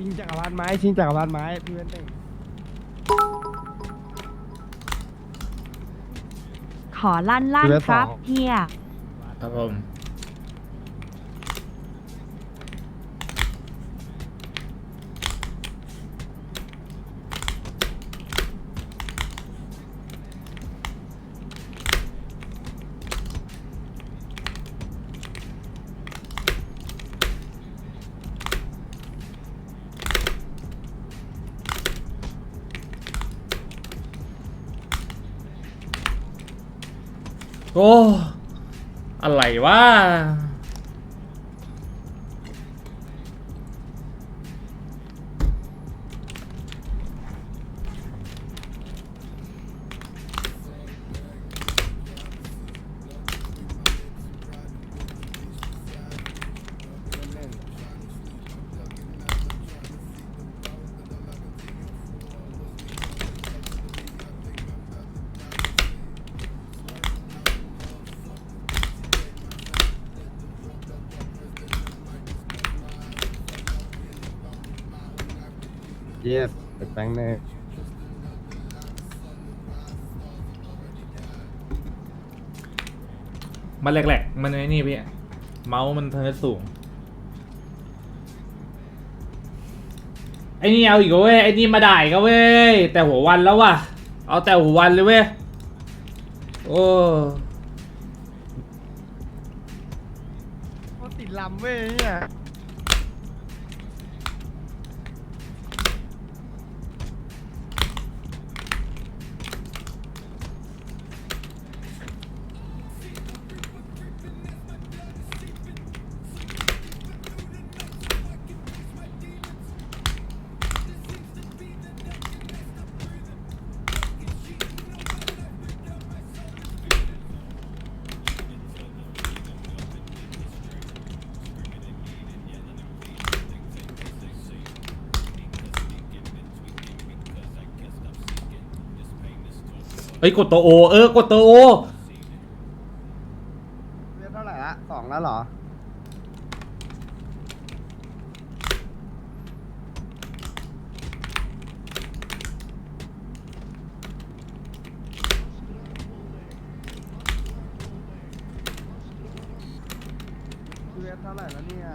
ชิงจักรพรรดิไม้ชิงจักรพรรดิไม้พี่เว้นหนึ่งขอลั่นลั่นครับเฮียครับผม อ้อะไรวะ เยสแบงค์หนึ่งมันแหลกๆ มันไอ้นี่พี่ เมาส์มันเทิร์นสูง ไอ้นี่เอาอีกเว้ย ไอ้นี่มาด่าอีก็เว้ย แต่หัววันแล้วว่ะ เอาแต่หัววันเลยเว้ย โอ้ โคตรติดลำเว้ยเนี่ย เฮ้ยกดตัวโอเออกดตัวโอเรียกเท่าไหร่ละสองแล้วเหรอพี่เวทเท่าไหร่แล้วเนี่ย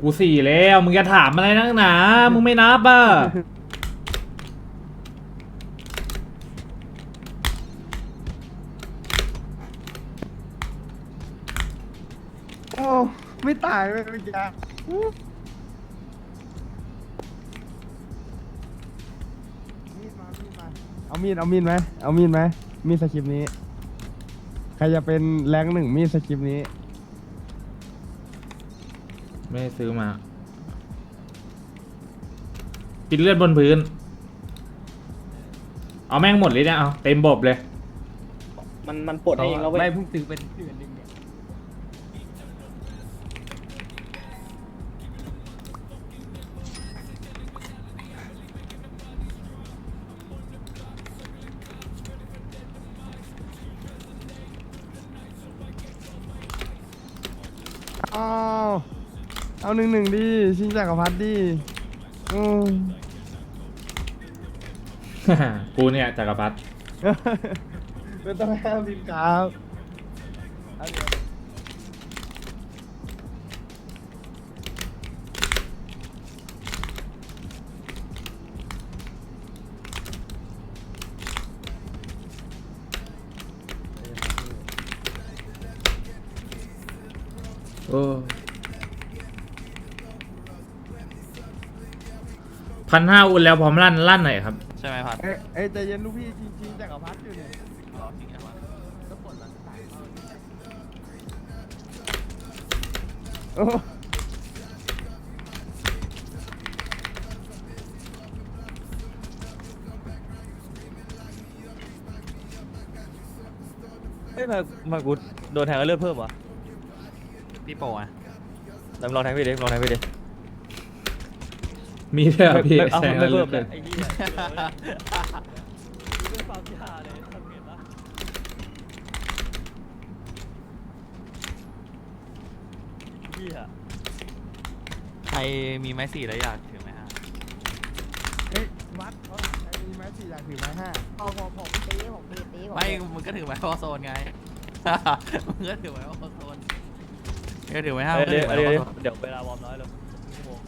กูสี่แล้วมึงจะถามอะไรนักหนา มึงไม่นับอะ โอ้ไม่ตายเลยเมื่อกี้มีดมามีดมาเอามีดเอามีดไหมเอามีดไหมมีดสคริปต์นี้ ใครจะเป็นแรงค์หนึ่งมีดสคริปต์นี้ไม่ได้ซื้อมากินเลือดบนพื้น เอาแม่งหมดเลยเนี่ยเอาเต็มบบเลย มันมันปลดให้เองแล้วเว้ยไม่เพิ่งซื้อเป็นเดือนหนึง อาเอาหนึ่งหนึ่งดิชิงจักรพรรดิดิอืม กูเนี่ยจักรพรรดิ ไม่ต้องห้ามพิมพ์ครับ พันห้าอุ่นแล้วพร้อมลั่นลั่นหน่อยครับ ใช่ไหมพัดเอ้ยเอ้ยใจเย็นลูกพี่ชิงชิงจักรพรรดิอยู่เนี่ยโอ้เฮ้ยมามากูโดนแทงแล้วเลือดเพิ่มเหรอพี่โป้อะลองลองแทงพี่ดิลองแทงพี่ดิ มีเถอะพี่ไม่เอาแซงไม่เลืเพิ่อมดเลยไอ้นี่เป็นความยาเลยทำเห็นปะเฮียใครมีไม้สี่แล้วอยากถือไหมฮะเฮ้ยวัดเขาใช้ไม้สี่อยากถือไม้ห้าพอผมผมตีผมตีตีผมไม่มึงก็ถือไม้วอลโซนไงมึงก็ถือไม้วอลโซนมึงก็ถือไม้ห้ามึงก็เดี๋ถืยวอไม้เดี๋ยววอลเดี๋ยวโซนเดี๋ยวเวลาวอร์มน้อยลงชั่วโมง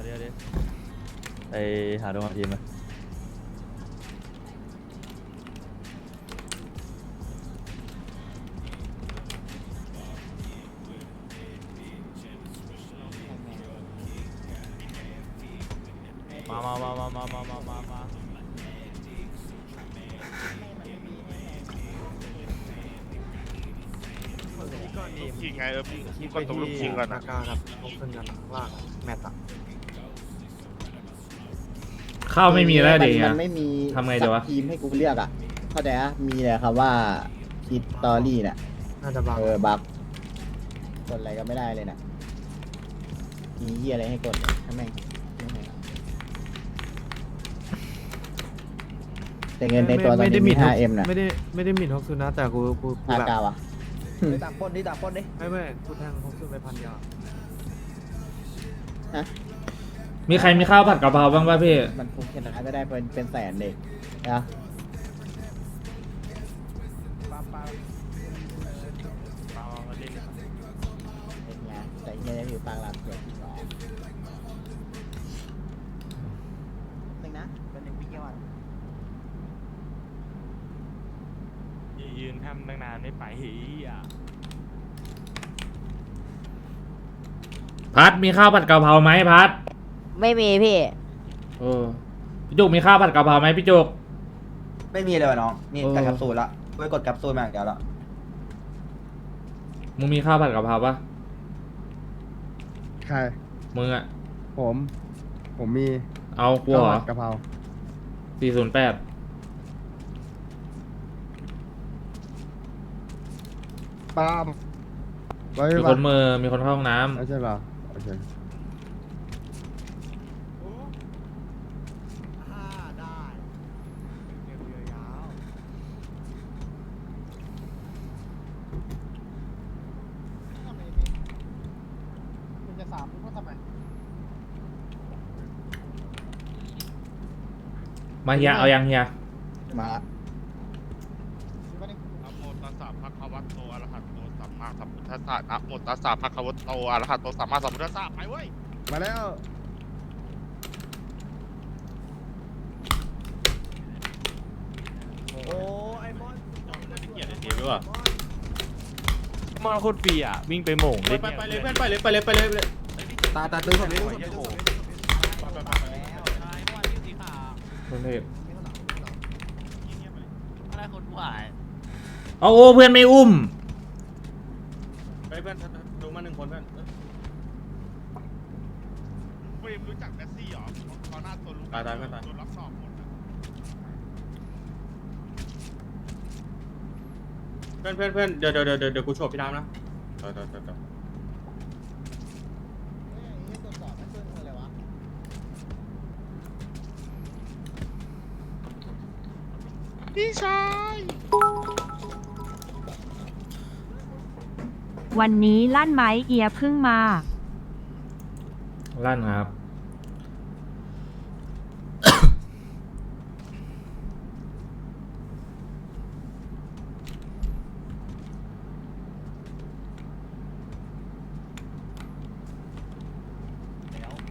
เอาเดี๋ยวเดี๋ยวไปหาดูมาทีมมามามามามามามามามามายิงไงเออพี่ก็ตกลูกยิงก่อนนะข้า วไม่มีแล้วเด็กมัอะนไม่มีทำไงดีวะ สักทีมให้กูเลือกอะเข้าใจอะมีแต่คำว่าคิดตอรี่เนี่ยน่าจะบักเออบักกดอะไรก็ไม่ได้เลยนะมีเหี้ยอะไรให้กดเนี่ยทำไมไม่ให้อะแต่เงินในตัวตอนนี้มี 5M นะไม่ได้ไม่ได้หมิ่นฮกซุนนะแต่กูกูกูห้าแบบเก้าอะต่างปนดิต่างปนดิไม่ไม่กูแทงฮกซุนไปพันเดียว มีใครมีข้าวผัดกะเพราบ้างป่ะพี่ มันคงชนะก็ได้เป็นเป็นแสนเลยนะปาปาเป็นไงแต่เงี้ยจะถือปางลามเกียรติหรอหนึ่งนะเป็นหนึ่งพี่เกียวอะยืนทำตั้งนานไม่ไปเฮียพัดมีข้าวผัดกะเพราไหมพัด ไม่มีพี่ เออพี่จุกมีข้าวผัดกะเพราไหมพี่จุก ไม่มีเลยวะน้องนี่เออ กดแคปซูลละเว้ยกดแคปซูลมาอย่างเดียวละมึงมีข้าวผัดกะเพราปะใครมึงอะผม ผมมีเอากูเหรอข้าวผัดกะเพราสี่ศูนย์แปดปาล์มไว้มีปะคนมือมีคนเข้าห้องน้ไม่ใช่เปล่าโอเค มาเฮียเอายังเฮียมาละนะโมตัสสะภะคะวะโตอะระหะโตสัมมาสัมพุทธัสสะนะโมตัสสะภะคะวะโตอะระหะโตสัมมาสัมพุทธัสสะไปเว้ยมาแล้วโอ้ไอ้มอนเกียรติเดียวด้วยมอนโคตรฟรีอะวิ่งไปโหม่งไปไปเลยเพื่อนไปเลยไปเลยไปเลยไปเลยตาตาตื้อผมคน เทพอะไรคนหวายเอาโอ้เพื่อนไม่อุ้มไปเพื่อนดูมาหนึ่งคนเพื่อนเว้ยรู้จักแมสซี่เหรอตอนหน้าตัวลุกตายตายไม่ตายตัวรับสอบหมดอะเพื่อนเพื่อนเพื่อนเดี๋ยวเดี๋ยวเดี๋ยวเดี๋ยวกูโชว์พี่น้ำนะต่อต่อต่อ พี่ชาย วันนี้ลั่นไหมเอียเพิ่งมา ลั่นครับ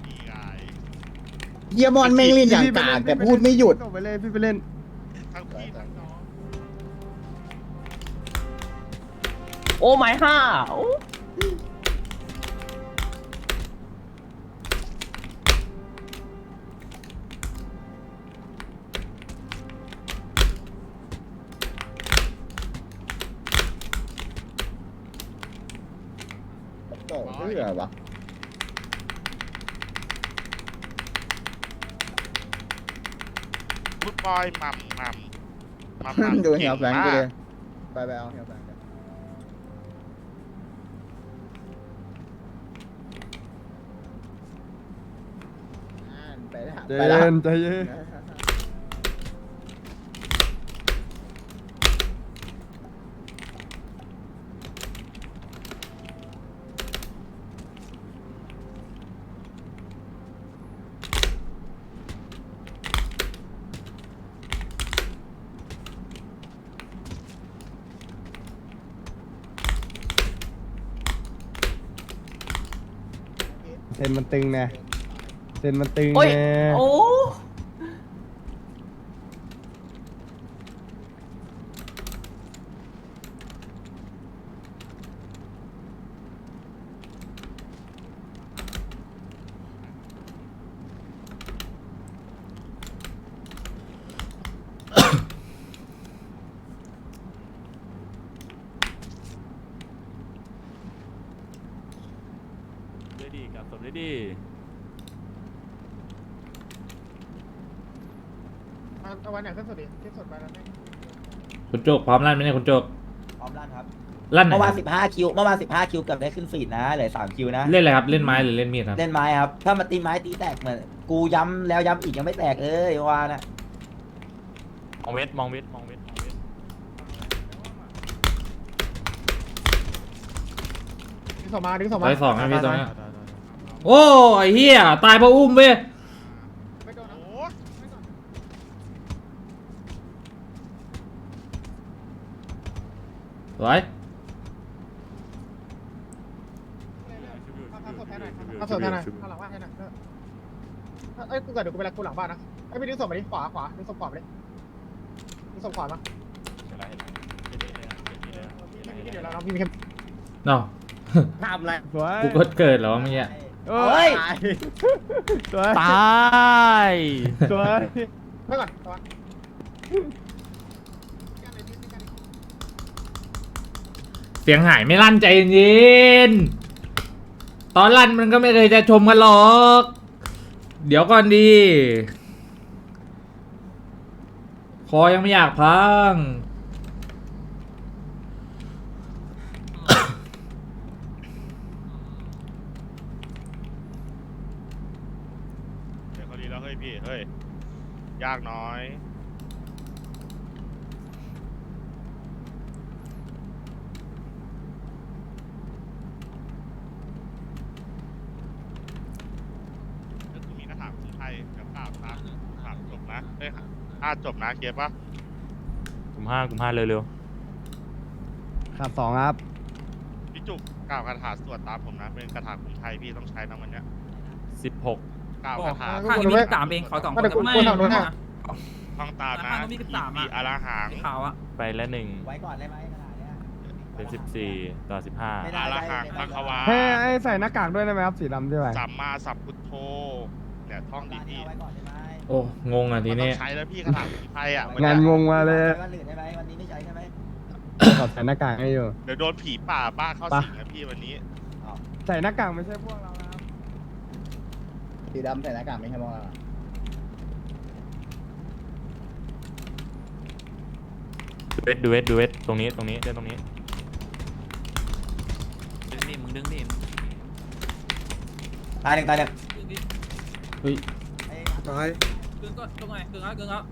นี่ไงเฮียมอนแม่งเล่นอย่างกากแต่พูดไม่หยุด พี่ไปเล่นพี่ไปเล่น โอ้ไม้ห้าโอ้โอ้เพื่อวะฟุตบอยมัมมัมมัมมัมดูเหี่ยวแฝงกูเลยก่มากไปไปเอาเหี่ยวแฝงกั จเย็นใจเย็นเซนมันตึงนะ เซนมันตึงโอ้ยไงโอ้ ได้ดีกับสมได้ดี เอาวันไหนขึ้นสุดดิขึ้นสุดไปแล้ว คุณโจกพร้อมลั่นไหมเนี่ยคุณโจกพร้อมลั่นครับลั่นไหนเมื่อวานครับสิบห้าคิวเมื่อวานสิบห้าคิวเกือบได้ขึ้นฟีดนะเหลือสามคิวนะเล่นอะไรครับเล่นไม้หรือเล่นมีดครับเล่นไม้ครับถ้ามาตีไม้ตีแตกเหมือนกูย้ำแล้วย้ำอีกยังไม่แตกเลยเมื่อวานอะมองเวทมองเวทมองเวทมองเวทดึงสองมาดึงสองมาร้อยสองนะพี่ตรงเนี้ยโอ้ไอ้เหี้ยตายเพราะอุ้มเว้ย ไม่โดนนะ โอ้ สวยเอาศพแทนหน่อยเอาศพแทนหน่อยเอาหลังบ้านแทนหน่อยเอ้ยกูเกิดเดี๋ยวกูไปรักกูหลังบ้านนะไอ้ไปดึงศพมาดิขวาขวาดึงศพขวามาดิดึงศพขวามาพี่เดี๋ยวเราพี่มีแค่เนาะทำอะไรสวยกูกดเกิดเหรอวะเมื่อกี้เอ้เฮ้ยยสวยตายสวยไม่ก่อนตัว เสียงหายไม่ลั่นใจเย็น ตอนลั่นมันก็ไม่เคยจะชมกันหรอก เดี๋ยวก่อนดี คอยังไม่อยากพัง เดี๋ยวเขาดีแล้วเฮ้ยพี่ เฮ้ย ยากน้อย ก็คือมีหน้า ถามคนไทยกับสามนะถามจบนะเอ้ยห้าจบนะเกียร์ปะกลุ่มห้ากลุ่มห้าเร็วขาดสองครับ พี่จุกกล่าวคาถาสวดตามผมนะ เป็นคาถาคนไทยพี่ต้องใช้นะวันเนี้ยๆสิบหกกล่าวคาถาข้างนี้มีสามเองขอสองคนเดี๋ยวกูกูทำโน้นให้ท่องตามนะข้างนู้นมี13มีอะอาราหังขาวอะไปแล้วหนึ่งไว้ก่อนได้ไหมขนาดเนี้ยเป็นสิบสี่ต่อสิบห้าไม่ได้อาราหังมังควาให้ให้ใส่หน้ากากด้วยได้ไหมครับสีดำใช่ไหมสัมมาสัพพุทโธเนี่ย ท่องร้านดีนี้เอาไว้ก่อนได้ไหมโอ้งงอะๆทีมันต้อนี้งใช้แล้วพี่คาถาคนไทยอะงานงงมาเลยวันอื่นได้ไหมวันนี้ไม่ใช้ใช่ไหมขอใส่หน้ากากให้อยู่เดี๋ยวโดนผีป่าบ้าเข้าปะสิงนะพี่วันนี้ใส่หน้ากากไม่ใช่พวกเรานะครับสีดำใส่หน้ากากไม่ใช่มองเราอะดูเวทดูเวทดูเวทตรงนี้ตรงนี้เล่นตรงนี้ดึงดิมึงดึงดิตายหนึ่งตายหนึ่งดึงดิ เฮ้ยไอ้ตายดึงก็ดึงไงดึงแล้วดึงแล้ว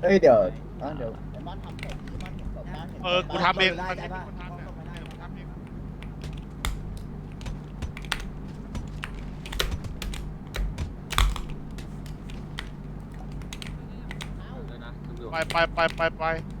เฮ้ยเดี๋ยวอะเดี๋ยวเดี๋ยวมันทำเสร็จเดี๋ยวมันเห็นศพบ้านเห็นศพเออ กูทำเองได้มันใช่เป็นปะคนทำเนี่ยกูทำเอง ไปไปไปไปไป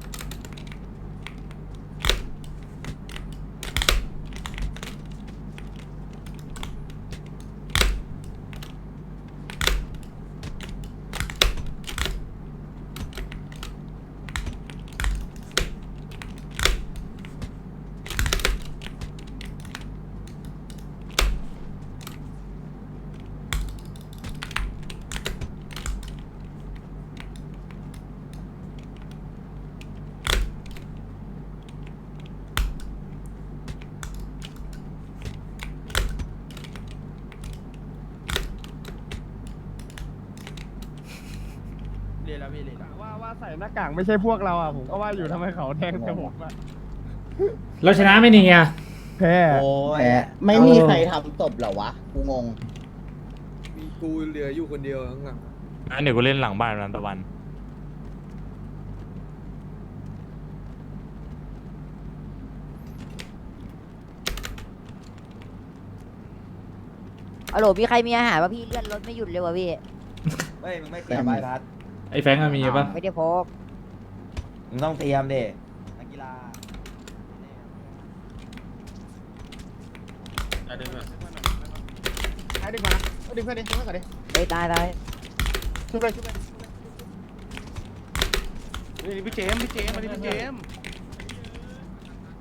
เรียนแล้วพี่เรียน ว่าว่าใส่หน้ากากไม่ใช่พวกเราอะผมก็ว่าอยู่ทำไมเขาแทงแต่ผมอะเราชนะไหม่นี่เฮียแพ้โอ้ยแหมไม่มีใครทำศพเหรอวะ กูงง มีกูเหลืออยู่คนเดียวข้างหลังอันเดี๋ยวกูเล่นหลังบ้านนันตะวันฮัลโหลมีใครมีอาหารป่ะพี่เลื่อนรถไม่หยุดเลยวะพี่เฮ้ยมึงไม่เตรียมใบพัดไอ้แฟงก์อะมีปะไม่ได้พกมึงต้องเตรียมดินักกีฬาไอ้ดึงมานะเอาดึงเพื่อนดิดึงเพื่อนก่อนดิเฮ้ยตายตายชุบเลยชุบเลยพี่เจมส์พี่เจมส์มาดิพี่เจมส์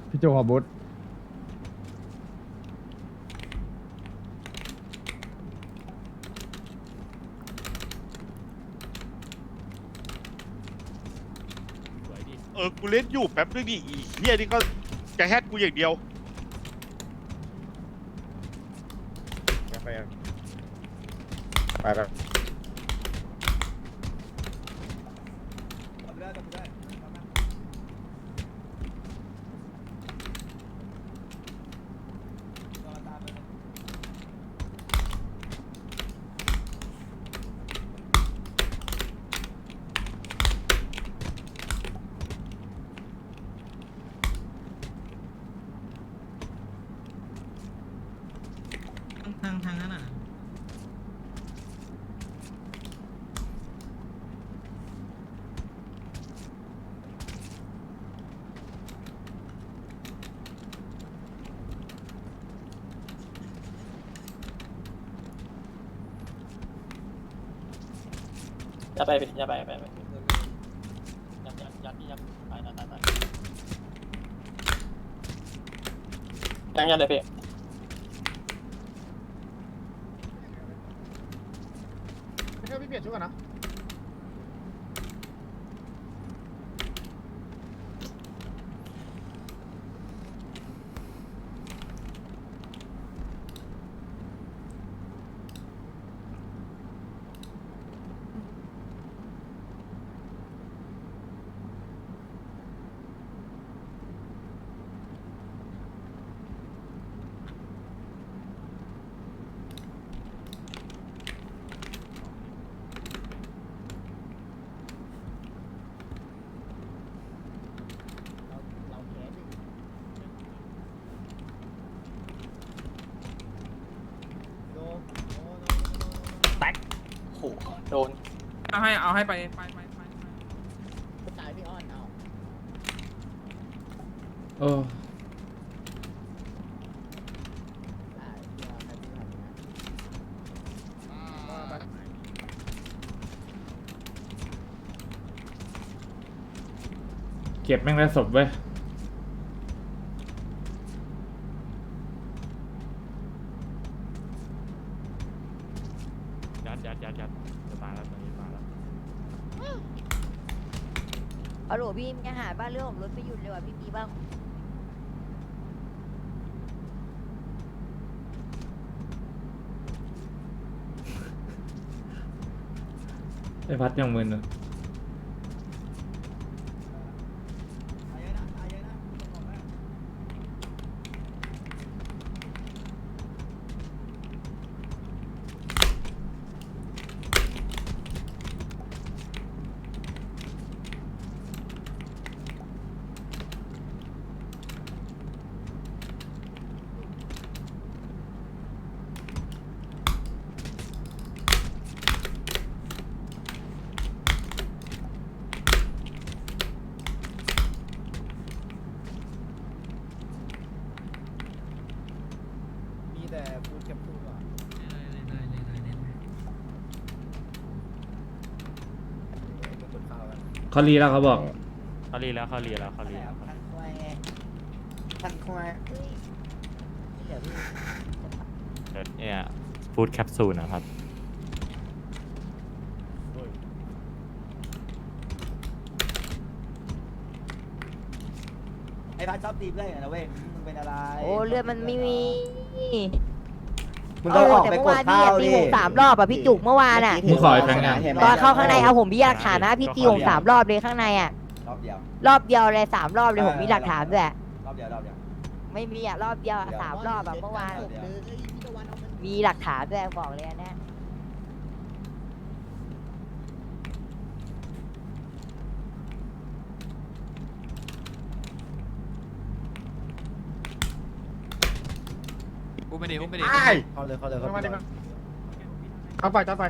พี่โจขอบุตร ออกูเล่นอยู่แป๊บนึงดิอีเฮียนี่ก็จะแฮกกูอย่างเดียวไปไปไป ทางทางนั้นอะ อย่าไปอย่าไปอย่าไปยัดยัดยัดยัดไปนั่นนั่นนั่นยังยัดเลยพี่ไม่ใช่พี่เปลี่ยนชุดก่อนนะ โอ้โหโดนเอาให้เอาให้ไปไปไปไปตายพี่อ้อนเอาเออได้เดี๋ยวใครพี่ทำนะเก็บแม่งได้ศพเว้ยยัดยัดยัดยัดจะมาแล้วตอนนี้มาแล้ว ฮัลโหลพี่มีอาหารบ้านเรื่องของรถไม่หยุดเลยว่ะพี่มีบ้างไอ้พัดยังมึนอะ เขารีแล้วเขาบอก เขารีแล้วเขารีแล้วเขารีแล้วทันควายไงทันควายเอ้ยเดี๋ยวพี่เนี่ยฟูดแคปซูลนะครับ ไอ้พัดชอบตีเพื่อนอย่างนะเว้ยมึงเป็นอะไรโอ้เลือดมันไม่มี มึงก็ออกแต่ไปเมื่อกดวานพี่ข้าวอะตีดิผมสามรอบอะพี่จุกเมื่อวานอะมึงขอไอ้แฟงยังเห็นไหมตอนเข้าข้างในเอาผมมีหลักฐานนะพี่ตีผมสามรอบเลยข้างในอะรอบเดียว รอบเดียวเลยสามรอบเลยผมมีหลักฐานด้วยรอบเดียว รอบเดียว ไม่มีอะรอบเดียวอะเดี๋ยวสามรอบอะเมื่อวานเดี๋ยวมีหลักฐานด้วยบอกเลยอันเนะ ออุ้มไปดิอุ้มไปดิเข้าเลยเข้าเลยเข้ามาเลดิยมาเอาไปเอาไป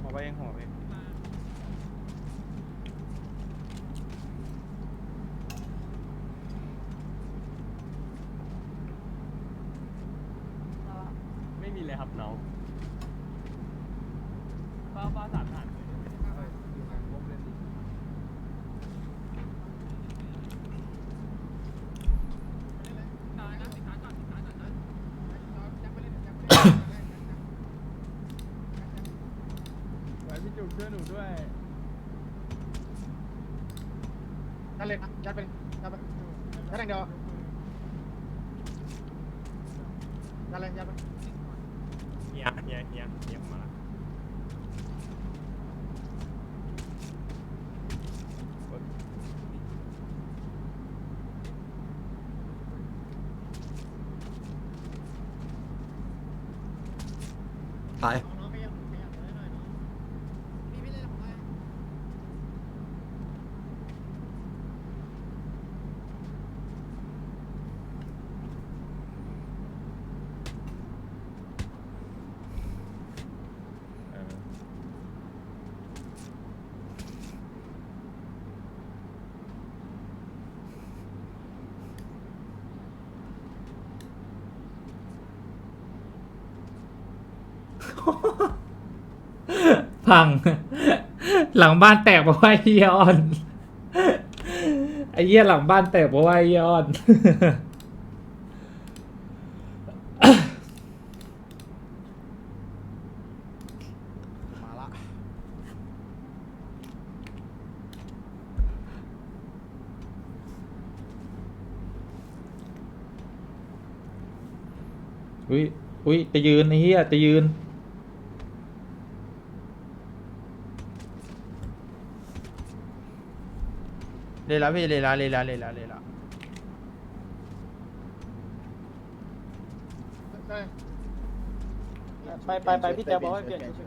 หัวไปเองหัวไปไม่มีเลยครับน้องป้าป้าสามหัน ไว้พี่จุกช่วยหนูด้วย นั่นเลยนะยัดไปยัดไปยัดอย่างเดียวยัดเลยยัดไปเฮียเฮียเฮียเฮียมาละน้องขยับขยับหน่อยน้องพี่ไม่เล่นผมได้ พัง หลังบ้านแตกเพราะว่าไอ้เฮียออน ไอ้เหี้ยหลังบ้านแตกเพราะว่าไอ้เฮียออน มาละอุ้ยอุ้ยจะยืนไอ้เหี้ยจะยืน เลยละพี่เลยละเลยละเลยละเลยละได้ไปไปไปพี่เต๋อบอกให้เปลี่ยนชุด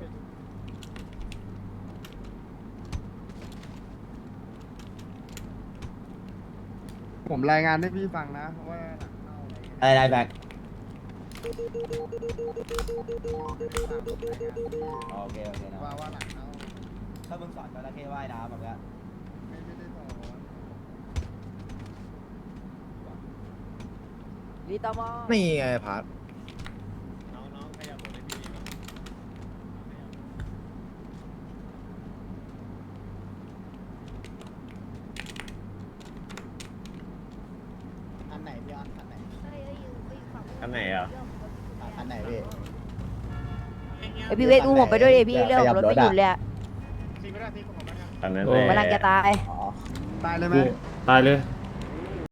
ผมรายงานให้พี่ฟังนะว่าหลังเข้าอะไรเงี้ยอะไรแบกโอเคโอเคนะว่าว่าหลังเข้าถ้ามึงสอนจระเข้ว่ายน้ำแบบนี้ ไม่ไม่ได้สอน ลีตอมอนี่ไงพัดน้องน้องขยับรถให้พี่มั้งอันไหนพี่อันอันไหนเฮ้ยเฮ้ยอยู่ไปฝั่งอันไหนอะ อันไหนพี่ ไอพี่เวทอุ้มผมไปด้วยดิพี่เรื่องของรถไม่หยุดเลยอะทีไม่ได้ทีของผมไม่ได้อันนั้นโอ้กำลังจะตาย อ๋อ ตายเลยไหม ตายเลยต